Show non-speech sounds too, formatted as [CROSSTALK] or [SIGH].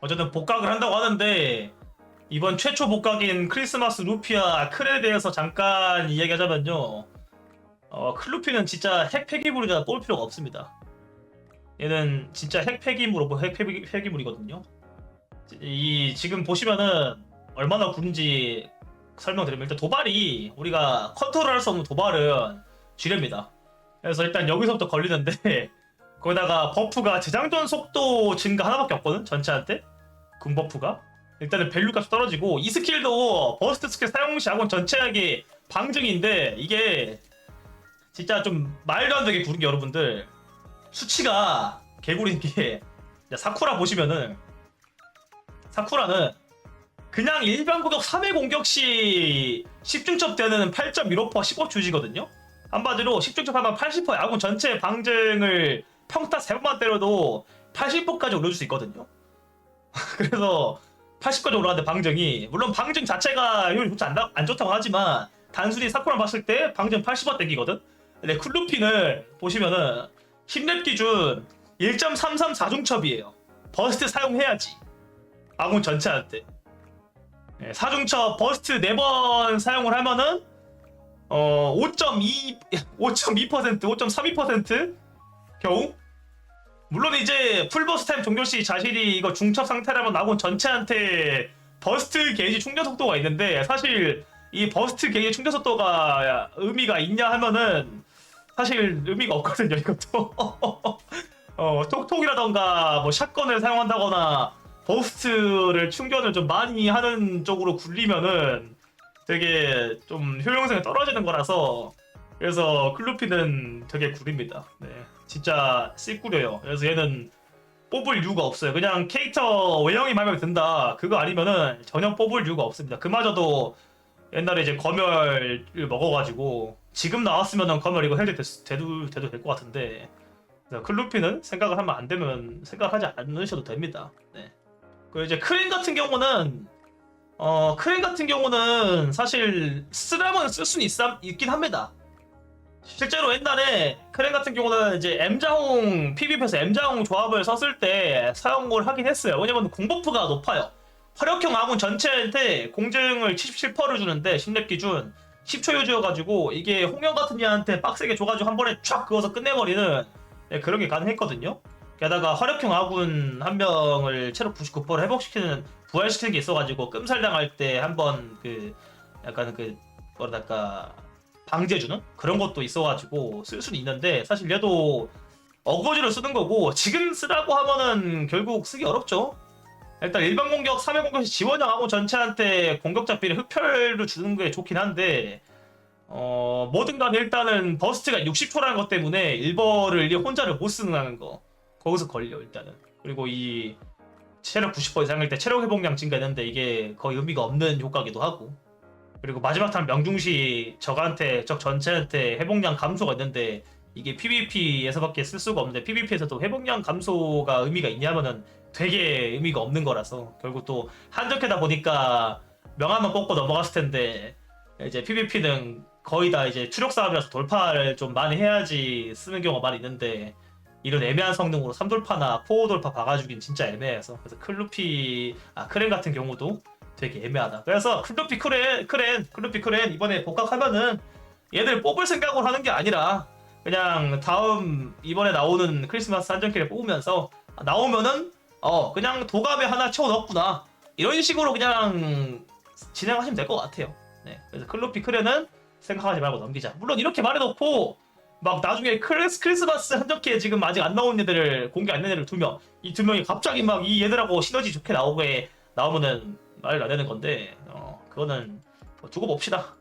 어쨌든 복각을 한다고 하는데 이번 최초 복각인 크리스마스 루피아 클에 대해서 잠깐 이야기하자면요. 어, 클루피는 진짜 핵 폐기물이라 뽑을 필요가 없습니다. 얘는 진짜 핵 폐기물, 핵 폐기, 폐기물이거든요. 이 지금 보시면은 얼마나 구른지 설명드리면 일단 도발이 우리가 컨트롤할 수 없는 도발은 쥐례입니다. 그래서 일단 여기서부터 걸리는데 [LAUGHS] 거기다가 버프가 재장전 속도 증가 하나밖에 없거든 전체한테. 군 버프가. 일단은 밸류 값이 떨어지고 이 스킬도 버스트 스킬 사용 시 아군 전체에게 방증인데 이게 진짜 좀 말도 안 되게 구른 게 여러분들. 수치가 개구리인 게 야, 사쿠라 보시면은 사쿠라는 그냥 일반 공격 3회 공격 시 10중첩 되는 8.15% 15 주지거든요. 한마디로 10중첩 하면 80% 아군 전체 방증을 평타 3번만 때려도 80%까지 올려줄 수 있거든요. [LAUGHS] 그래서 80까지 올라가는데 방증이 물론 방증 자체가 효율이 좋지 않다, 안 좋다고 하지만 단순히 사쿠라 봤을 때 방증 80원 땡기거든. 근데 쿨루피는 보시면은 10렙 기준 1.33 4중첩이에요. 버스트 사용해야지. 아군 전체한테. 네, 사중첩 버스트 4번 사용을 하면은 어 5.2 5.2% 5.32% 겨우? 물론 이제 풀버스 타임 종결 시 자신이 이거 중첩 상태라면 아군 전체한테 버스트 게이지 충전 속도가 있는데 사실 이 버스트 게이지 충전 속도가 의미가 있냐 하면은 사실 의미가 없거든요 이것도. [LAUGHS] 어 톡톡이라던가 뭐 샷건을 사용한다거나 버스트를 충전을 좀 많이 하는 쪽으로 굴리면은 되게 좀 효용성이 떨어지는 거라서 그래서 클루피는 되게 구립니다. 네, 진짜 씹구려요. 그래서 얘는 뽑을 이유가 없어요. 그냥 캐릭터 외형이 마음에 든다. 그거 아니면은 전혀 뽑을 이유가 없습니다. 그마저도 옛날에 이제 검열을 먹어가지고 지금 나왔으면은 검열 이거 해도 됐- 돼도 돼도 될 것 같은데 클루피는 생각을 하면 안 되면 생각하지 않으셔도 됩니다. 네. 그리고 이제 크린 같은 경우는 어 크린 같은 경우는 사실 쓰라면 쓸 수는 있, 있긴 합니다. 실제로 옛날에 크렌 같은 경우는 이제 M자홍 PVP에서 M자홍 조합을 썼을 때 사용을 하긴 했어요. 왜냐면 공버프가 높아요. 화력형 아군 전체한테 공증을 77%를 주는데 10렙 기준 10초 유지여가지고 이게 홍영 같은 애한테 빡세게 줘가지고 한 번에 쫙 그어서 끝내버리는 네, 그런 게 가능했거든요. 게다가 화력형 아군 한 명을 체력 99% 회복시키는 부활시키는 게 있어가지고 끔살당할 때 한번 그 약간 그 뭐랄까 방지해주는 그런 것도 있어가지고 쓸 수는 있는데 사실 얘도 어거지로 쓰는 거고 지금 쓰라고 하면은 결국 쓰기 어렵죠. 일단 일반 공격, 3회 공격 시 지원형하고 전체한테 공격 잡비를 흡혈로 주는 게 좋긴 한데 어 뭐든 간에 일단은 버스트가 60초라는 것 때문에 1버를 이 혼자를 못 쓰는 거. 거기서 걸려 일단은. 그리고 이 체력 90% 이상일 때 체력 회복량 증가했는데 이게 거의 의미가 없는 효과기도 하고 그리고 마지막 탄 명중시 적한테 적 전체한테 회복량 감소가 있는데 이게 PVP에서밖에 쓸 수가 없는데 PVP에서도 회복량 감소가 의미가 있냐면은 되게 의미가 없는 거라서 결국 또 한적해다 보니까 명함만 뽑고 넘어갔을 텐데 이제 PVP는 거의 다 이제 추력 싸움이라서 돌파를 좀 많이 해야지 쓰는 경우가 많이 있는데 이런 애매한 성능으로 3돌파나 4 돌파 박아주긴 진짜 애매해서 그래서 클루피 아 크렌 같은 경우도 되게 애매하다. 그래서 클루피 크렌 크렌 클루피 크렌 이번에 복각하면은 얘들 뽑을 생각으로 하는 게 아니라 그냥 다음 이번에 나오는 크리스마스 한정키를 뽑으면서 나오면은 어 그냥 도감에 하나 채워 넣었구나 이런 식으로 그냥 진행하시면 될 것 같아요. 네, 그래서 클루피 크렌은 생각하지 말고 넘기자. 물론 이렇게 말해놓고 막 나중에 크리스, 크리스마스 한정키에 지금 아직 안 나온 애들을 공개 안 된 애들 두 명, 이 두 명이 갑자기 막 이 얘들하고 시너지 좋게 나오게 나오면은 안 되는 건데, 어, 그거는 뭐 두고 봅시다.